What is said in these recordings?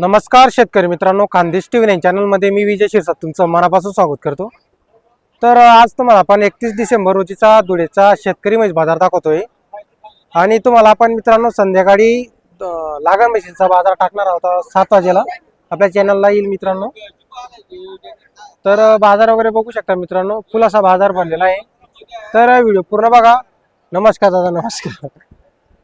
नमस्कार शेतकरी मित्रांनो खानदेश टी व्ही चॅनलमध्ये मी विजय शिरसाट तुमचं मनापासून स्वागत करतो. तर आज तुम्हाला आपण एकतीस डिसेंबर रोजीचा धुळेचा शेतकरी म्हैस बाजार दाखवतोय. आणि तुम्हाला आपण मित्रांनो संध्याकाळी लागण म्हशींचा बाजार टाकणार आहोत सात वाजेला. आपल्या चॅनलला येईल मित्रांनो. तर बाजार वगैरे बघू शकता मित्रांनो. फुलासा बाजार भरलेला आहे. तर व्हिडिओ पूर्ण बघा. नमस्कार दादा नमस्कार.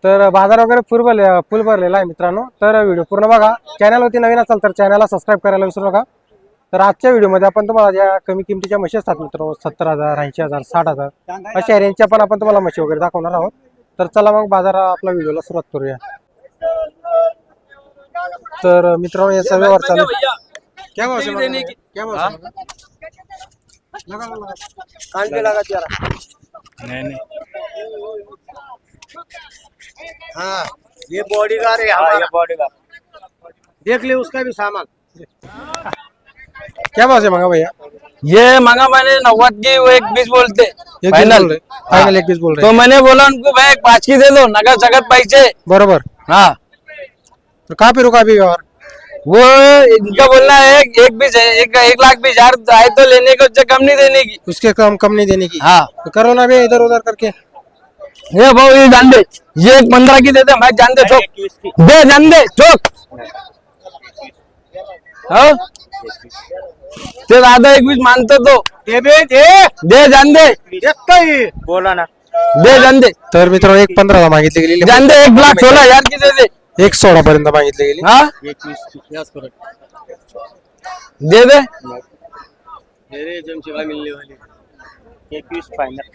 तर बाजार वगैरे फुल भरले फुल भरलेला आहे मित्रांनो तर व्हिडिओ पूर्ण बघा चॅनलवरती नवीन असाल तर चॅनलला सबस्क्राईब करायला विसरू नका तर आजच्या व्हिडिओमध्ये आपण तुम्हाला ज्या कमी किमतीच्या म्हशी असतात मित्रांनो सत्तर हजार ऐंशी हजार साठ हजार अशा रेंजच्या पण आपण तुम्हाला म्हशी वगैरे दाखवणार आहोत तर चला मग बाजार आपला व्हिडिओला सुरुवात करूया तर मित्रांनो याचा व्यवहार चालू क्या भाव से मांगा है? क्या भाव से मांगा? लगा लो, लगा लो. कान पे लगा दिया रहा. नहीं नहीं हाँ ये बॉडीगार्ड है हाँ हमारा ये बॉडी का देख ले उसका भी सामान। क्या भाव से मांगा भैया? ये मांगा मैंने नव्वद की वो एक बीस बोलते। फाइनल फाइनल एक बीस बोल रहे। तो मैंने बोला उनको भाई एक पाँच की दे दो नगद जगत पैसे। बरोबर। हाँ। तो कहाँ पे रुका अभी व्यवहार वो इनका बोलना है एक एक बीस एक एक लाख बीस हज़ार आए तो लेने को उससे कम नहीं देने की। उसके कम कम नहीं देने की। हाँ। तो करो ना भी इधर उधर करके। ये भाव ये जान दे ये एक पंद्रह की दे दे मैं जान दे चौक दे जान दे चौक हाँ? ते दादा एक बीस मानतो तो. दे बे दे. दे जान दे देखता ही बोला ना. दे जान दे तर मित्रांनो एक पंधराला मागितली गेलेली जान दे एक लाख सोळा हजार की दे दे एक सोळा पर्यंत मागितली गेली हाँ? दे दे. मेरे जमशेवा मिलने वाली इक्कीस फाइनल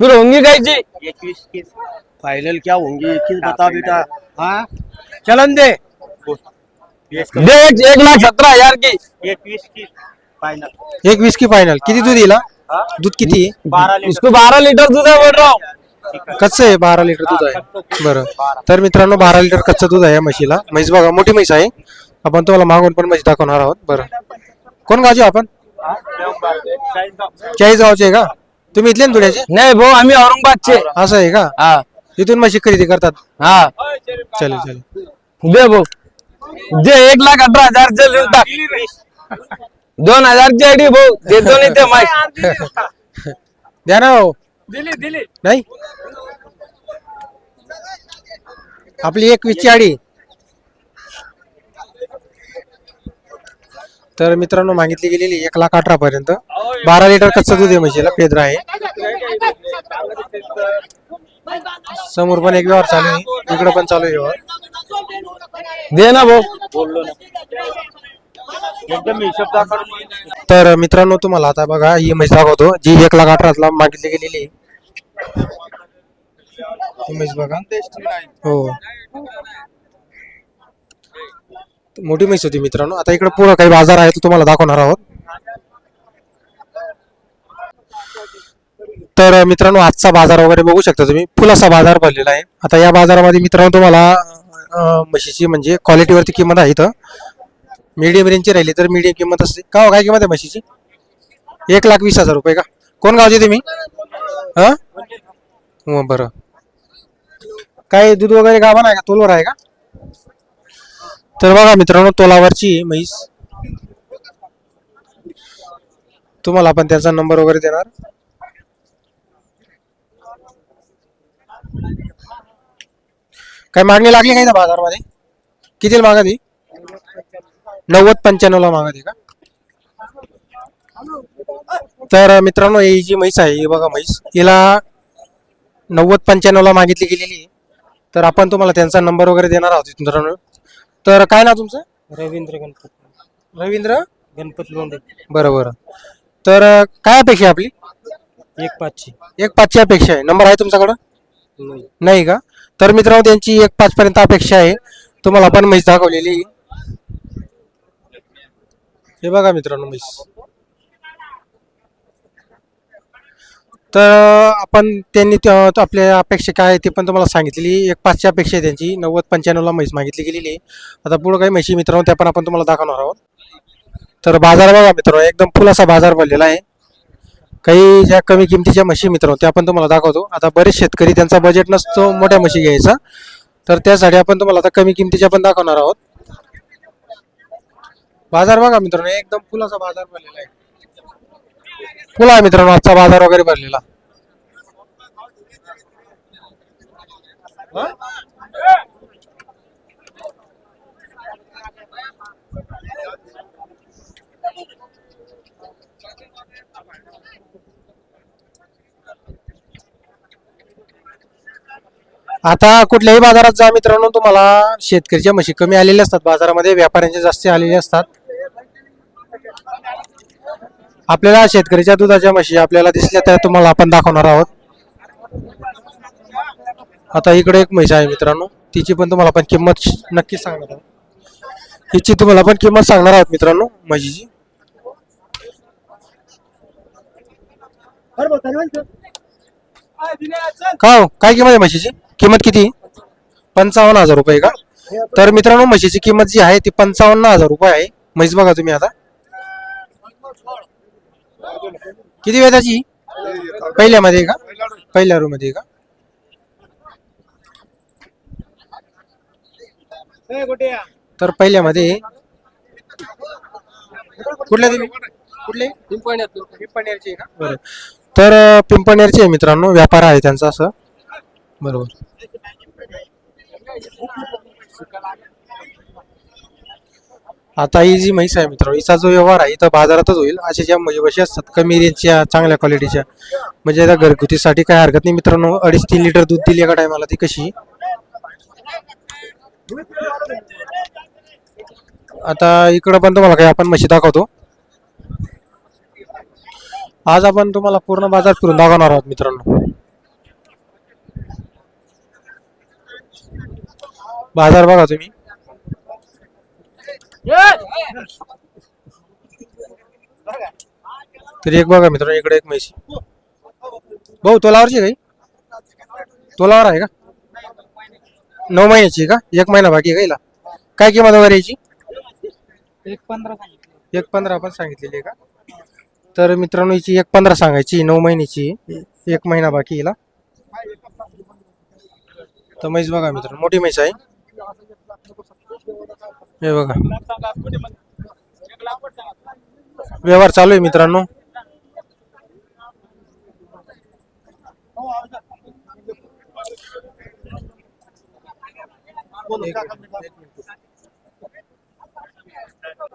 फिर होंगी कैसी इक्कीस की फाइनल क्या होंगी? इक्कीस बता बेटा। हाँ? चलन दे। दे एक, लाख सत्रह हजार की। इक्कीस की फाइनल एक वीस की फायनल किती दूध हा? हाँ? दूध किती आहे? बारह उसको बारह लीटर दूध है बोल रहा हूँ। कच्चं आहे बारा लिटर दूध आहे. बरं तर मित्रांनो बारा लिटर कच्चं दूध आहे या म्हशीला. म्हैस बघा मोठी म्हैस आहे. आपण तुम्हाला मागून पण म्हैस दाखवणार आहोत. बरं. कोण गावचे आपण? चाळीस गावचे आहे का? तुम्ही इथले ना धुळ्याचे? नहीं वो हमें औरंगाबाद से असं आहे का? हाँ. इथून म्हशी खरेदी करतात. हाँ. चालेल चालेल दे वो दे एक लाख अठारह हजार दोन हजार ची आयडी भाऊ. देतो नाही ते माहिती द्या ना हो दिली दिली. नाही? आपली एक वीसची आडी तर मित्रांनो मागितली गेलेली एक लाख अठरा पर्यंत बारा लिटर कच्चं दूध आहे म्हशीला पेद्र आहे. समोर पण एक व्यवहार चालू आहे. इकडं पण चालू आहे व्यवहार. दे ना भाऊ. तर मित्रांनो तुम्हाला आता बघा ही म्हैस दाखवतो जी एक लाख अठराला मागितली गेलेली आहे. ही म्हैस बघा. हो. मोठी म्हैस होती मित्रांनो. आता इकडे पुढं काही बाजार आहे तुम्हाला दाखवणार आहोत. तर मित्रांनो आजचा बाजार वगैरे बघू शकता तुम्ही. फुल बाजार भरलेला आहे. आता या बाजारामध्ये मित्रांनो तुम्हाला म्हशीची म्हणजे क्वालिटीवरती किंमत आहे इथं. मीडियम रेंजची राहिली तर मीडियम किंमत असते. का हो, काय किंमत आहे म्हशीची? एक लाख वीस हजार रुपये का? कोण गावचे तुम्ही? हा हो, बरं. काय दूध वगैरे गावा नाही का? तोलवर आहे का? तर बघा मित्रांनो तोलावरची म्हैस. तुम्हाला आपण त्याचा नंबर वगैरे देणार. काय मागणी लागली का इथं बाजारमध्ये? कितीला मागा ती नव्वद पंच्याण्णवला मागत आहे का? तर मित्रांनो ही जी म्हैस आहे ही बघा म्हैस. हिला नव्वद पंच्याण्णवला मागितली गेलेली तर आपण तुम्हाला त्यांचा नंबर वगैरे देणार आहोत मित्रांनो. तर काय नाव तुमचं? रवींद्र गणपत रवींद्र? गणपत लोंढे बरं बरं. तर अं, काय अपेक्षा आहे आपली? एक पाचशे. एक पाचची अपेक्षा आहे. नंबर आहे तुमच्याकडं? नाही. नाही का? तर मित्रांनो त्यांची एक पाच पर्यंत अपेक्षा आहे. तुम्हाला आपण म्हैस दाखवलेली. आहे. हे बघा मित्रांनो म्हैस. तर आपण त्यांनी आपल्या अपेक्षा काय आहे ते पण तुम्हाला सांगितलेली. एक पाचशे अपेक्षा आहे त्यांची. नव्वद पंच्याण्णवला म्हैस मागितली गेलेली आहे. आता पुढं काही म्हशी मित्रांनो त्या पण आपण तुम्हाला दाखवणार आहोत. तर बाजार बघा मित्रांनो एकदम फुल असा बाजार भरलेला आहे. काही ज्या कमी किमतीच्या म्हशी मित्रांनो त्या आपण तुम्हाला दाखवतो. आता बरेच शेतकरी त्यांचा बजेट नसतो मोठ्या म्हशी घ्यायचा. तर त्यासाठी आपण तुम्हाला आता कमी किमतीच्या पण दाखवणार आहोत. बाजार बघा मित्रांनो एकदम फुलाचा बाजार भरलेला आहे. फुला आहे मित्रांनो आजचा बाजार वगैरे भरलेला. आता कुठल्याही बाजारात जा मित्रांनो तुम्हाला शेतकरीच्या म्हशी कमी आलेल्या असतात बाजारामध्ये व्यापाऱ्यांचे जास्त आलेले असतात. आपल्याला शेतकरीच्या दुधाच्या म्हशी आपल्याला दिसल्या त्या तुम्हाला आपण दाखवणार आहोत. आता इकडे एक म्हैस आहे मित्रांनो. तिची पण तुम्हाला पण किंमत नक्की सांगणार आहोत. हिची तुम्हाला पण किंमत सांगणार आहोत मित्रांनो म्हशीची. का हो? काय किंमत आहे म्हशीची? किंमत किती? पंचावन्न हजार रुपये का? तर मित्रांनो म्हशीची किंमत जी आहे ती पंचावन्न हजार रुपये आहे. म्हैस बघा तुम्ही आता. किती वेळाची पहिल्यामध्ये का? पहिल्या रूममध्ये का? तर पहिल्यामध्ये कुठल्या तुम्ही कुठले? पिंपणेरचे का? बरं. तर आहे मित्रांनो व्यापार आहे त्यांचा असं. बरोबर. आता ही जी म्हैस आहे मित्रांनो हिचा जो व्यवहार आहे इथं बाजारातच होईल. अशा ज्या म्हशी असतात कमी रेंजच्या चांगल्या क्वालिटीच्या म्हणजे आता घरगुतीसाठी काय हरकत नाही मित्रांनो. अडीच तीन लिटर दूध दिली एका टायमाला ती कशी? आता इकडं पण तुम्हाला काही आपण म्हशी दाखवतो. आज आपण तुम्हाला पूर्ण बाजार फिरून दाखवणार आहोत मित्रांनो. बाजार बघा तुम्ही. तरी एक बघा मित्रांनो इकडे एक म्हैशी भाऊ तोलावरची काही? तोलावर आहे का? नऊ महिन्याची का? एक महिना बाकी आहे का हिला? काय किंमत वगैरे याची? एक पंधरा एक पंधरा आपण सांगितलेली आहे का? तर मित्रांनो हिची एक पंधरा सांगायची नऊ महिन्याची. एक महिना बाकी हिला. तर म्हैस बघा मित्रांनो मोठी म्हैस आहे. हे बघा. व्यवहार चालू आहे मित्रांनो.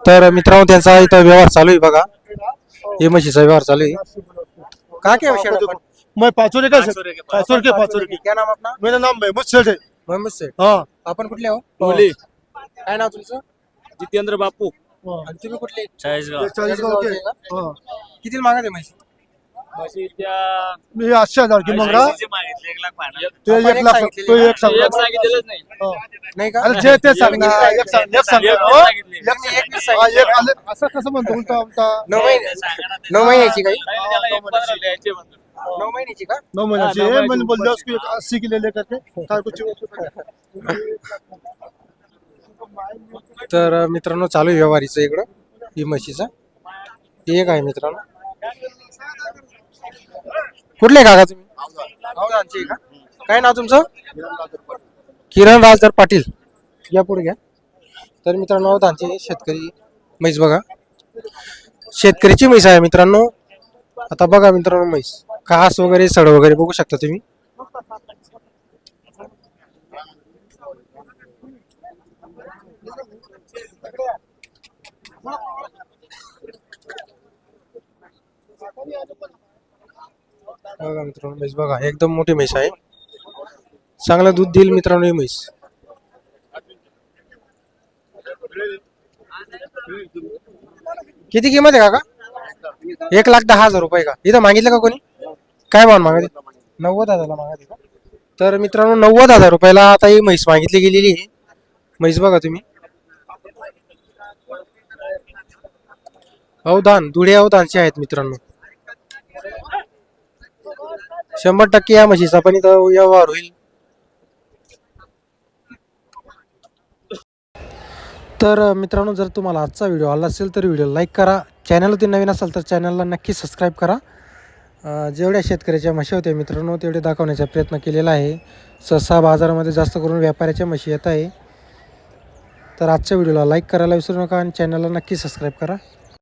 तर मित्रांनो त्यांचा इथं व्यवहार चालू आहे बघा. हे म्हशीचा व्यवहार चालू आहे. का क्या विषय है? मैं पाँच रुपये का पाँच रुपये पाँच रुपये क्या नाम आपला? मेरा नाम महमूद सेठ है मोहम्मद शेख हाँ. आपण कुठले हो टोली काय नाव तुमचं? जितेंद्र बापू. आणि तुम्ही कुठले? चाळीसगाव. चाळीसगाव के? हाँ. किती मागत आहे म्हशी? म्हशी त्या मी आठशे हजार की मंग रहा म्हशीचे मागितले एक लाख तो आपण एक एक लाख सांगितलेली तो ना. एक सांग एक सांगितलेलंच नाही. हाँ. नाही का? अरे जे ते सांग ना एक सांग एक सांग एक हो? सांगितले. एक सांग. एक वीस हा, सांगितले. एक आले असं कसं म्हणतो? उलटा उलटा. नऊ महिने सांगा ना ते. नऊ महिन्याची काही? नाही, त्याला एक पंधरा द्यायचे म्हणतो. नऊ महिन्याची का? नौ महीने हाँ, चाहिए नौ महीने मैंने बोल दिया ऊपर उसको एक अस्सी के ले लेकर के तर मित्रांनो चालू आहे व्यवहारीचं इकडं ही म्हशीचा. ही एक आहे मित्रांनो. कुठले काका तुम्ही? औदांचे का? काय नाव तुमचं? किरण राजधर पाटील. या पुढे घ्या. तर मित्रांनो औदांचे शेतकरी म्हैस बघा. शेतकरीची म्हैस आहे मित्रांनो. आता बघा मित्रांनो म्हैस. कास वगैरे सड वगैरे बघू शकता तुम्ही. बघा मित्रांनो म्हैस बघा एकदम मोठी म्हैस आहे. चांगलं दूध देईल मित्रांनो ही म्हैस. किती किंमत आहे काका? एक लाख दहा हजार रुपये का? इथं मागितलं का कोणी? काय भाव मागते नव्वद हजारला मागते का? तर मित्रांनो नव्वद हजार रुपयाला आता ही म्हैस मागितली गेलेली आहे. म्हैस बघा तुम्ही. अवधान धुळे अवधानचे आहेत मित्रांनो. शंभर टक्के या म्हशीचा पण इथं व्यवहार होईल. तर मित्रांनो जर तुम्हाला आजचा व्हिडिओ आला असेल तर व्हिडिओ लाईक करा. चॅनलवरती नवीन असाल तर चॅनलला नक्की सबस्क्राईब करा. जेवढ्या शेतकऱ्याच्या म्हशी होत्या मित्रांनो तेवढे दाखवण्याचा प्रयत्न केलेला आहे. सहसा बाजारामध्ये जास्त करून व्यापाऱ्याच्या म्हशी येत आहे. तर आजच्या व्हिडिओला लाईक करायला विसरू नका आणि चॅनलला नक्की सबस्क्राईब करा.